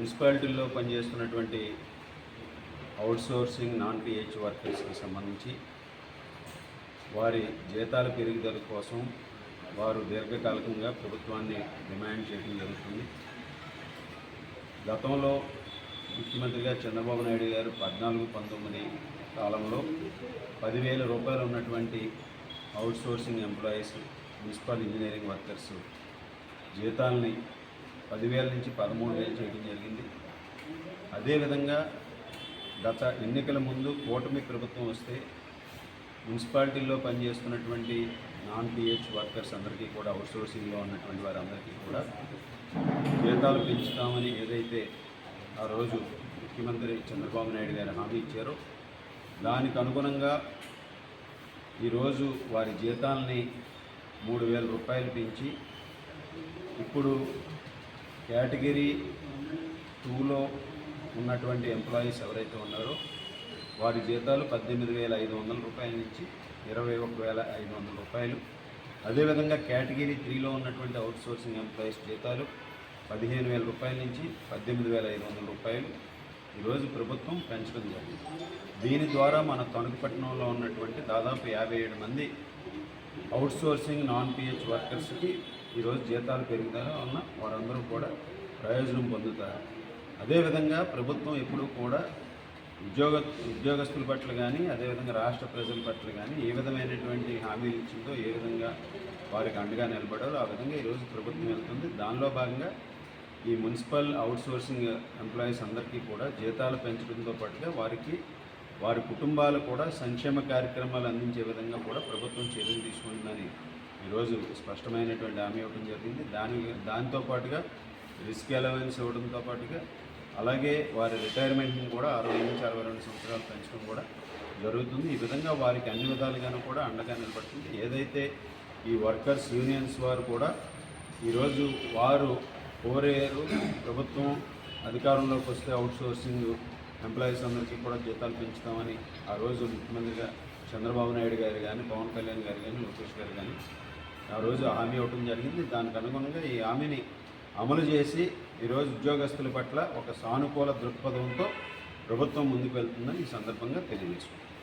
మున్సిపాలిటీల్లో పనిచేస్తున్నటువంటి outsourcing non pH వర్కర్స్కి సంబంధించి వారి జీతాల పెరుగుదల కోసం వారు దీర్ఘకాలికంగా ప్రభుత్వాన్ని డిమాండ్ చేయడం జరుగుతుంది. గతంలో ముఖ్యమంత్రిగా చంద్రబాబు నాయుడు గారు పద్నాలుగు పంతొమ్మిది కాలంలో పదివేల రూపాయలు ఉన్నటువంటి outsourcing employees municipal engineering workers జీతాలని పదివేల నుంచి పదమూడు వేలు చేయడం జరిగింది. అదేవిధంగా గత ఎన్నికల ముందు కూటమి ప్రభుత్వం వస్తే మున్సిపాలిటీల్లో పనిచేస్తున్నటువంటి నాన్ పిహెచ్ వర్కర్స్ అందరికీ కూడా అవుట్సోర్సింగ్లో ఉన్నటువంటి వారందరికీ కూడా జీతాలు పెంచుతామని ఏదైతే ఆ రోజు ముఖ్యమంత్రి చంద్రబాబు నాయుడు గారు హామీ ఇచ్చారో దానికి అనుగుణంగా ఈరోజు వారి జీతాలని మూడు వేల రూపాయలు పెంచి ఇప్పుడు కేటగిరీ టూలో ఉన్నటువంటి ఎంప్లాయీస్ ఎవరైతే ఉన్నారో వారి జీతాలు పద్దెనిమిది వేల ఐదు వందల రూపాయల నుంచి ఇరవై ఒక వేల ఐదు వందల రూపాయలు. అదేవిధంగా కేటగిరీ త్రీలో ఉన్నటువంటి అవుట్సోర్సింగ్ ఎంప్లాయీస్ జీతాలు పదిహేను వేల రూపాయల నుంచి పద్దెనిమిది వేల ఐదు వందల రూపాయలు. ఈరోజు ప్రభుత్వం పెంచడం జరిగింది దీని ద్వారా మన తణుకుపట్నంలో ఉన్నటువంటి దాదాపు యాభై ఏడు మంది అవుట్సోర్సింగ్ నాన్ పిహెచ్ వర్కర్స్కి ఈరోజు జీతాలు పెరుగుదల ఉన్న వారందరూ కూడా ప్రయోజనం పొందుతారు. అదేవిధంగా ప్రభుత్వం ఎప్పుడూ కూడా ఉద్యోగ ఉద్యోగస్తుల పట్ల కానీ అదేవిధంగా రాష్ట్ర ప్రజల పట్ల కానీ ఏ విధమైనటువంటి హామీలు ఇచ్చిందో ఏ విధంగా వారికి అండగా నిలబడాలో ఆ విధంగా ఈరోజు ప్రభుత్వం వెళ్తుంది. దానిలో భాగంగా ఈ మున్సిపల్ అవుట్సోర్సింగ్ ఎంప్లాయీస్ అందరికీ కూడా జీతాలు పెంచడంతో పాటుగా వారికి వారి కుటుంబాలు కూడా సంక్షేమ కార్యక్రమాలు అందించే విధంగా కూడా ప్రభుత్వం చర్యలు తీసుకుంటుందని ఈరోజు స్పష్టమైనటువంటి హామీ ఇవ్వడం జరిగింది. దాని దాంతో పాటుగా రిస్క్ అలవెన్స్ ఇవ్వడంతో పాటుగా అలాగే వారి రిటైర్మెంట్ని కూడా అరవై నుంచి అరవై రెండు సంవత్సరాలు పెంచడం కూడా జరుగుతుంది. ఈ విధంగా వారికి అన్ని విధాలుగాను కూడా అండగా నిలబడుతుంది. ఏదైతే ఈ వర్కర్స్ యూనియన్స్ వారు కూడా ఈరోజు వారు కోరేరు ప్రభుత్వం అధికారంలోకి వస్తే అవుట్సోర్సింగ్ ఎంప్లాయీస్ అందరికీ కూడా జీతాలు పెంచుతామని ఆ రోజు ముఖ్యమంత్రిగా చంద్రబాబు నాయుడు గారు కానీ పవన్ కళ్యాణ్ గారు కానీ లోకేష్ గారు కానీ ఆ రోజు హామీ ఇవ్వడం జరిగింది. దానికి అనుగుణంగా ఈ హామీని అమలు చేసి ఈరోజు ఉద్యోగస్తుల పట్ల ఒక సానుకూల దృక్పథంతో ప్రభుత్వం ముందుకు వెళ్తుందని ఈ సందర్భంగా తెలియజేసుకుంటుంది